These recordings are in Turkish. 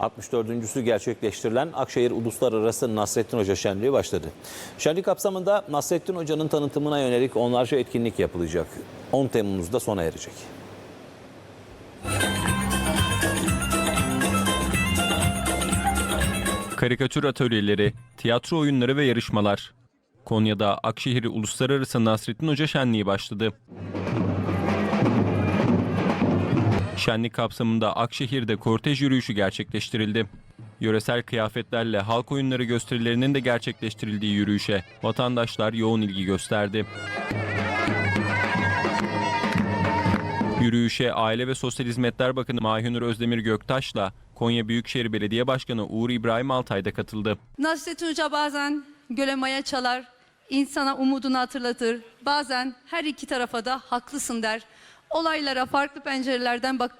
64.sü gerçekleştirilen Akşehir Uluslararası Nasrettin Hoca Şenliği başladı. Şenlik kapsamında Nasrettin Hoca'nın tanıtımına yönelik onlarca etkinlik yapılacak. 10 Temmuz'da sona erecek. Karikatür atölyeleri, tiyatro oyunları ve yarışmalar. Konya'da Akşehir Uluslararası Nasrettin Hoca Şenliği başladı. Şenlik kapsamında Akşehir'de kortej yürüyüşü gerçekleştirildi. Yöresel kıyafetlerle halk oyunları gösterilerinin de gerçekleştirildiği yürüyüşe vatandaşlar yoğun ilgi gösterdi. Yürüyüşe Aile ve Sosyal Hizmetler Bakanı Mahionur Özdemir Göktaş'la Konya Büyükşehir Belediye Başkanı Uğur İbrahim Altay da katıldı. Nasrettin Hoca bazen göle maya çalar, insana umudunu hatırlatır. Bazen her iki tarafa da haklısın der. Olaylara farklı pencerelerden bak,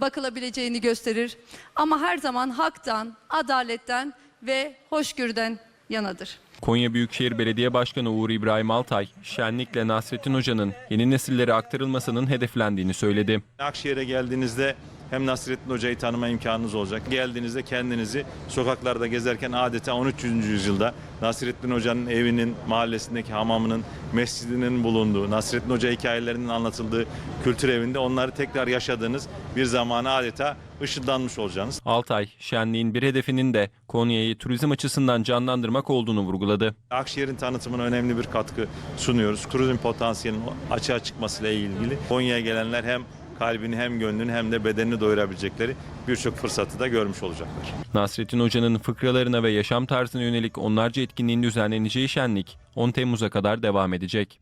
bakılabileceğini gösterir. Ama her zaman haktan, adaletten ve hoşgörüden yanadır. Konya Büyükşehir Belediye Başkanı Uğur İbrahim Altay, şenlikle Nasrettin Hoca'nın yeni nesillere aktarılmasının hedeflendiğini söyledi. Akşehir'e geldiğinizde hem Nasrettin Hoca'yı tanıma imkanınız olacak. Geldiğinizde kendinizi sokaklarda gezerken adeta 13. yüzyılda Nasrettin Hoca'nın evinin, mahallesindeki hamamının, mescidinin bulunduğu, Nasrettin Hoca hikayelerinin anlatıldığı kültür evinde onları tekrar yaşadığınız bir zamana adeta ışınlanmış olacaksınız. Altay, şenliğin bir hedefinin de Konya'yı turizm açısından canlandırmak olduğunu vurguladı. Akşehir'in tanıtımına önemli bir katkı sunuyoruz. Turizm potansiyelinin açığa çıkmasıyla ilgili Konya'ya gelenler hem kalbini hem gönlünü hem de bedenini doyurabilecekleri birçok fırsatı da görmüş olacaklar. Nasrettin Hoca'nın fıkralarına ve yaşam tarzına yönelik onlarca etkinliğin düzenleneceği şenlik 10 Temmuz'a kadar devam edecek.